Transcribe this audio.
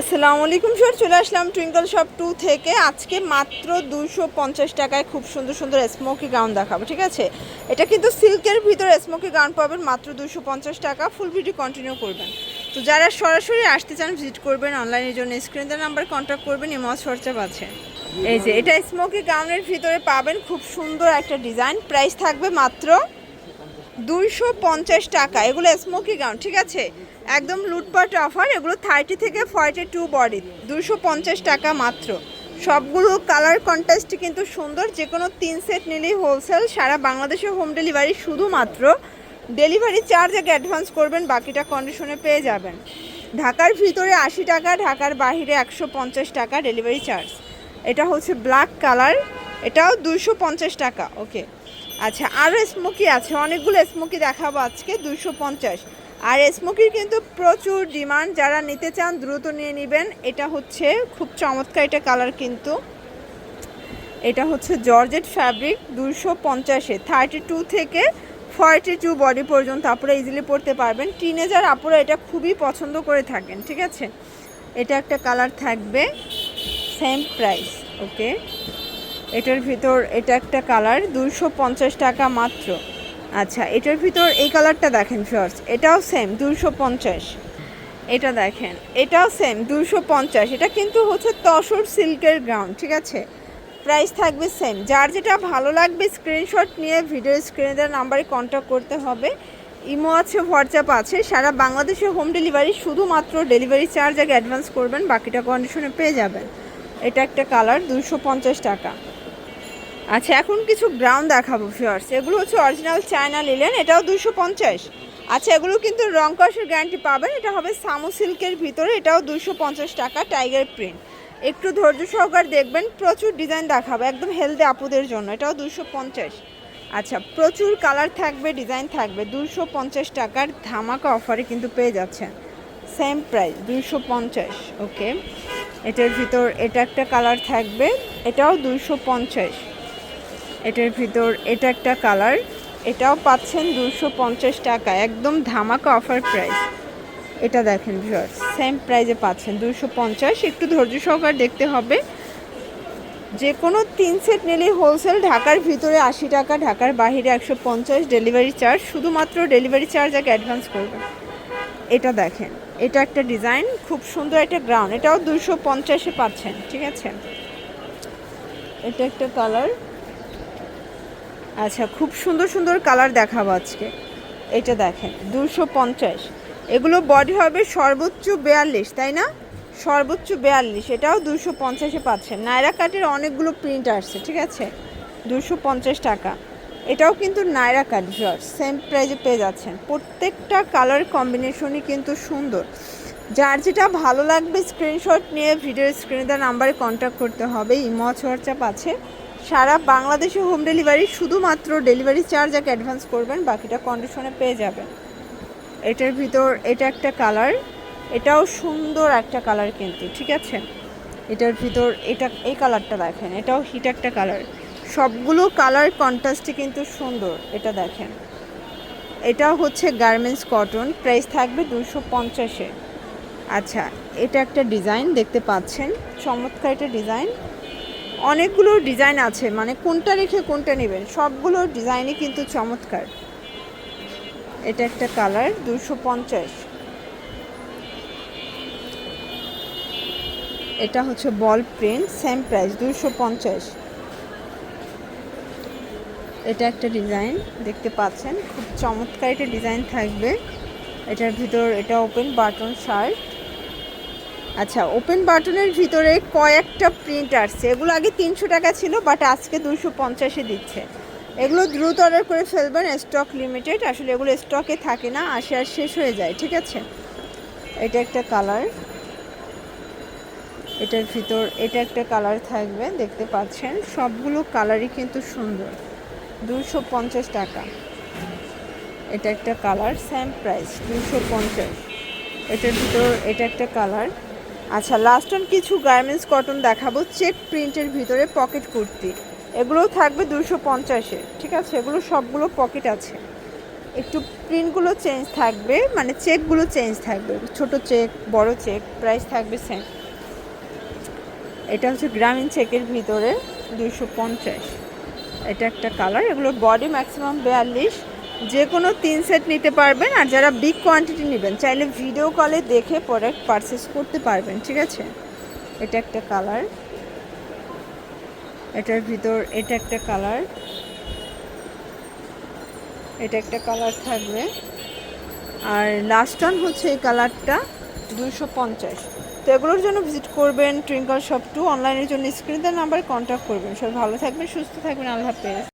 আসসালামু আলাইকুম স্যার চলে আসলাম টুইঙ্কল শপ টু থেকে। আজকে মাত্র দুশো পঞ্চাশ টাকায় খুব সুন্দর সুন্দর স্মোকি গাউন দেখাবো, ঠিক আছে? এটা কিন্তু সিল্কের ভিতরে স্মোকি গাউন পাবেন মাত্র দুশো পঞ্চাশ টাকা। ফুল ভিডিও কন্টিনিউ করবেন। তো যারা সরাসরি আসতে চান ভিজিট করবেন অনলাইনের জন্য। স্ক্রিনের নাম্বার কন্ট্যাক্ট করবেন ইমজ খরচা আছে। এই যে, এটা স্মোকি গাউনের ভিতরে পাবেন খুব সুন্দর একটা ডিজাইন প্রাইস থাকবে মাত্র দুইশো পঞ্চাশ টাকা। এগুলো স্মোকি গাউন ঠিক আছে? একদম লুটপাট অফার, এগুলো থার্টি থেকে ফর্টি টু বডি দুশো পঞ্চাশ টাকা মাত্র। সবগুলো কালার কন্ট্রাস্ট কিন্তু সুন্দর যে কোনো তিন সেট নিলেই হোলসেল সারা বাংলাদেশে হোম ডেলিভারি শুধুমাত্র। ডেলিভারি চার্জ আগে অ্যাডভান্স করবেন, বাকিটা কন্ডিশনে পেয়ে যাবেন। ঢাকার ভিতরে আশি টাকা, ঢাকার বাইরে একশো পঞ্চাশ টাকা ডেলিভারি চার্জ এটা হচ্ছে ব্ল্যাক কালার এটাও দুশো পঞ্চাশ টাকা ওকে আচ্ছা আরও স্মোকি আছে, অনেকগুলো স্মোকি দেখাবো আজকে, দুশো পঞ্চাশ। আর স্মোকির কিন্তু প্রচুর ডিমান্ড। যারা নিতে চান, দ্রুত নিয়ে নেবেন। এটা হচ্ছে খুব চমৎকার এটা কালার কিন্তু। এটা হচ্ছে জর্জেট ফ্যাব্রিক দুশো পঞ্চাশে। থার্টি টু থেকে ফর্টি টু বডি পর্যন্ত আপনারা ইজিলি পড়তে পারবেন। টিনেজার আপুরা এটা খুবই পছন্দ করে থাকেন, ঠিক আছে? এটা একটা কালার থাকবে সেম প্রাইস ওকে এটার ভিতর এটা একটা কালার দুশো টাকা মাত্র। আচ্ছা এটার ভিতর এই কালারটা দেখেন ফার্স এটাও সেম দুশো পঞ্চাশ। এটা দেখেন, এটাও সেম দুশো পঞ্চাশ। এটা কিন্তু হচ্ছে তসর সিল্কের গ্রাউন্ড ঠিক আছে? প্রাইস থাকবে সেম যার যেটা ভালো লাগবে স্ক্রিনশট নিয়ে ভিডিও স্ক্রিনে দেওয়ার নাম্বারে কন্ট্যাক্ট করতে হবে। ইমো আছে হোয়াটসঅ্যাপ আছে, সারা বাংলাদেশে হোম ডেলিভারি শুধুমাত্র ডেলিভারি চার্জ আগে অ্যাডভান্স করবেন, বাকিটা কন্ডিশনে পেয়ে যাবেন। এটা একটা কালার দুশো পঞ্চাশ টাকা। আচ্ছা এখন কিছু গ্রাউন্ড দেখাবো ফিয়ার্স এগুলো হচ্ছে অরিজিনাল চায়না লিলেন এটাও দুশো পঞ্চাশ। আচ্ছা এগুলো কিন্তু রং কষের গ্যারান্টি পাবেন। এটা হবে সামু সিল্কের ভিতরে, এটাও দুশো পঞ্চাশ টাকা টাইগার প্রিন্ট একটু ধৈর্য সহকার দেখবেন, প্রচুর ডিজাইন দেখাবো, একদম হেলদি আপুদের জন্য, এটাও দুশো পঞ্চাশ। আচ্ছা প্রচুর কালার থাকবে ডিজাইন থাকবে দুশো পঞ্চাশ টাকার ধামাকা অফারে কিন্তু পেয়ে যাচ্ছেন। সেম প্রাইস দুশো পঞ্চাশ ওকে এটার ভিতর, এটা একটা কালার থাকবে, এটাও দুশো পঞ্চাশ। এটার ভিতর, এটা একটা কালার। এটাও পাচ্ছেন দুশো পঞ্চাশ টাকা, একদম ধামাকা অফার প্রাইস এটা দেখেন ভিউয়ার্স সেম প্রাইজে পাচ্ছেন দুশো পঞ্চাশ। একটু ধৈর্য সহকার দেখতে হবে। যে কোনো তিন সেট নিলেই হোলসেল ঢাকার ভিতরে আশি টাকা, ঢাকার বাইরে একশো পঞ্চাশ ডেলিভারি চার্জ শুধুমাত্র ডেলিভারি চার্জ আগে অ্যাডভান্স করবেন। এটা দেখেন, এটা একটা ডিজাইন খুব সুন্দর একটা গ্রাউন্ড এটাও দুশো পঞ্চাশে পাচ্ছেন, ঠিক আছে? এটা একটা কালার আচ্ছা খুব সুন্দর সুন্দর কালার দেখাবো আজকে। এটা দেখেন দুশো পঞ্চাশ। এগুলো বডি হবে সর্বোচ্চ বেয়াল্লিশ, তাই না? সর্বোচ্চ বেয়াল্লিশ, এটাও দুশো পঞ্চাশে পাচ্ছেন। নায়রা কাটের অনেকগুলো প্রিন্ট আসছে, ঠিক আছে? দুশো পঞ্চাশ টাকা। এটাও কিন্তু নায়রা কাট জর্জ সেম প্রাইজে পেয়ে যাচ্ছেন। প্রত্যেকটা কালার কম্বিনেশনই কিন্তু সুন্দর। যার যেটা ভালো লাগবে স্ক্রিনশট নিয়ে ভিডিও স্ক্রিনে দেওয়া নাম্বারে কন্ট্যাক্ট করতে হবে। ইমচ হোয়াটসঅ্যাপ আছে। সারা বাংলাদেশে হোম ডেলিভারি শুধুমাত্র ডেলিভারি চার্জ আগে অ্যাডভান্স করবেন, বাকিটা কন্ডিশনে পেয়ে যাবেন। এটার ভিতর, এটা একটা কালার এটাও সুন্দর একটা কালার কিন্তু, ঠিক আছে? এটার ভিতর, এটা, এই কালারটা দেখেন, এটাও হিট একটা কালার সবগুলো কালার কন্ট্রাস্টই কিন্তু সুন্দর, এটা দেখেন। এটাও হচ্ছে গার্মেন্টস কটন প্রাইস থাকবে দুশো পঞ্চাশে। আচ্ছা এটা একটা ডিজাইন দেখতে পাচ্ছেন? চমৎকার একটা ডিজাইন অনেকগুলো ডিজাইন আছে মানে কোনটা রেখে কোনটা নেবেন, সবগুলো ডিজাইনই কিন্তু চমৎকার। এটা একটা কালার দুশো পঞ্চাশ। এটা হচ্ছে বল প্রিন্ট সেম প্রাইস দুশো পঞ্চাশ। এটা একটা ডিজাইন দেখতে পাচ্ছেন, খুব চমৎকার একটা ডিজাইন থাকবে। এটার ভিতর, এটা ওপেন বাটন শার্ট আচ্ছা ওপেন বাটনের ভিতরে কয়েকটা প্রিন্ট আসছে। এগুলো আগে তিনশো টাকা ছিল বাট আজকে দুশো পঞ্চাশে দিচ্ছে। এগুলো দ্রুত অর্ডার করে ফেলবেন স্টক লিমিটেড আসলে এগুলো স্টকে থাকে না, আসে আর শেষ হয়ে যায়, ঠিক আছে? এটা একটা কালার এটার ভিতর, এটা একটা কালার থাকবে, দেখতে পাচ্ছেন? সবগুলো কালারই কিন্তু সুন্দর। দুশো পঞ্চাশ টাকা। এটা একটা কালার সেম প্রাইস দুশো পঞ্চাশ। এটার ভিতর এটা একটা কালার আচ্ছা লাস্ট অন কিছু গার্মেন্টস কটন দেখাবো। চেক প্রিন্টের ভিতরে পকেট কুর্তি। এগুলোও থাকবে দুশো পঞ্চাশে। ঠিক আছে? এগুলো সবগুলো পকেট আছে। একটু প্রিন্টগুলো চেঞ্জ থাকবে মানে চেকগুলো চেঞ্জ থাকবে। ছোট চেক বড় চেক প্রাইস থাকবে সেম এটা হচ্ছে গ্রামীণ চেকের ভিতরে দুশো পঞ্চাশ। এটা একটা কালার এগুলোর বডি ম্যাক্সিমাম বিয়াল্লিশ। যে কোনো তিন সেট নিতে পারবেন আর যারা বিগ কোয়ান্টিটি নেবেন, চাইলে ভিডিও কলে দেখে প্রোডাক্ট পারচেস করতে পারবেন, ঠিক আছে? এটা একটা কালার এটার ভিতর এটা একটা কালার এটা একটা কালার থাকবে। আর লাস্ট অন হচ্ছে এই কালারটা দুইশো পঞ্চাশ। তো এগুলোর জন্য ভিজিট করবেন টুইঙ্কল শপ টু অনলাইনের জন্য স্ক্রিনের নাম্বারে কন্ট্যাক্ট করবেন। সবাই ভালো থাকবেন, সুস্থ থাকবেন, আল্লাহ হাফেজ।